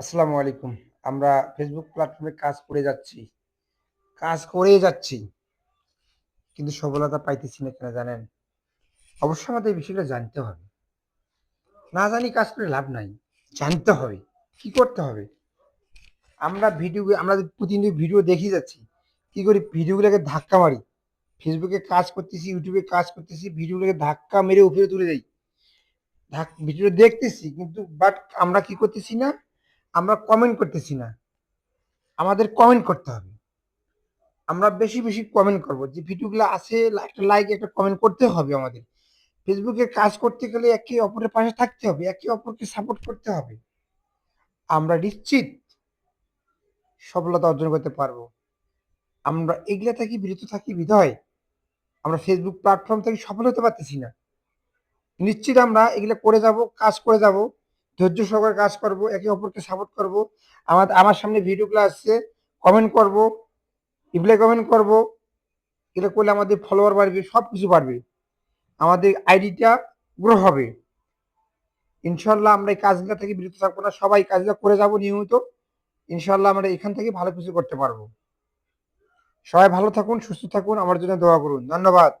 আসসালামু আলাইকুম। আমরা ফেসবুক প্ল্যাটফর্মে কাজ করে যাচ্ছি। কাজ করেই যাচ্ছি। কিন্তু সফলতা পাইতেছি না কেন জানেন? অবশ্যই আমাদের এই বিষয়টা জানতে হবে। না জানি কাজ করে লাভ নাই। জানতে হবে। কি করতে হবে? আমরা ভিডিও আমরা প্রতিদিন ভিডিও দেখে যাচ্ছি, কি করি? ভিডিওগুলোকে ধাক্কা মারি। ফেসবুকে কাজ করতেছি ইউটিউবে কাজ করতেছি ভিডিওগুলোকে ধাক্কা মেরে উপরে তুলে দেই। ভিডিও দেখতেছি কিন্তু বাট আমরা কি করতেছি না? আমরা কমেন্ট করতেছি না। আমাদের কমেন্ট করতে হবে। আমরা বেশি বেশি কমেন্ট করব। যে ভিডিওগুলো আছে, একটা লাইক একটা কমেন্ট করতে হবে আমাদের। ফেসবুকে কাজ করতে গেলে একে অপরের পাশে থাকতে হবে, একে অপরকে সাপোর্ট করতে হবে। আমরা নিশ্চিত সফলতা অর্জন করতে পারব। আমরা এগুলা থাকি, বিরত থাকি, বিধায়। আমরা ফেসবুক প্ল্যাটফর্ম থেকে সফল হতে পারতেছি না। নিশ্চিত আমরা এগুলো করে যাব, কাজ করে যাব। ধৈর্য সহকারে কাজ করব, একে অপরকে সাপোর্ট করব। আমার আমার সামনে ভিডিওগুলো আসছে কমেন্ট করব রিপ্লাই কমেন্ট করব। এটা করলে আমাদের ফলোয়ার বাড়বে সব কিছু বাড়বে। আমাদের আইডিটা গ্রো হবে। ইনশাল্লাহ আমরা এই কাজগুলো থেকে বিরত থাকব না, সবাই কাজগুলো করে যাব নিয়মিত। ইনশাল্লাহ আমরা এখান থেকে ভালো কিছু করতে পারব। সবাই ভালো থাকুন, সুস্থ থাকুন, আমার জন্য দোয়া করুন। ধন্যবাদ।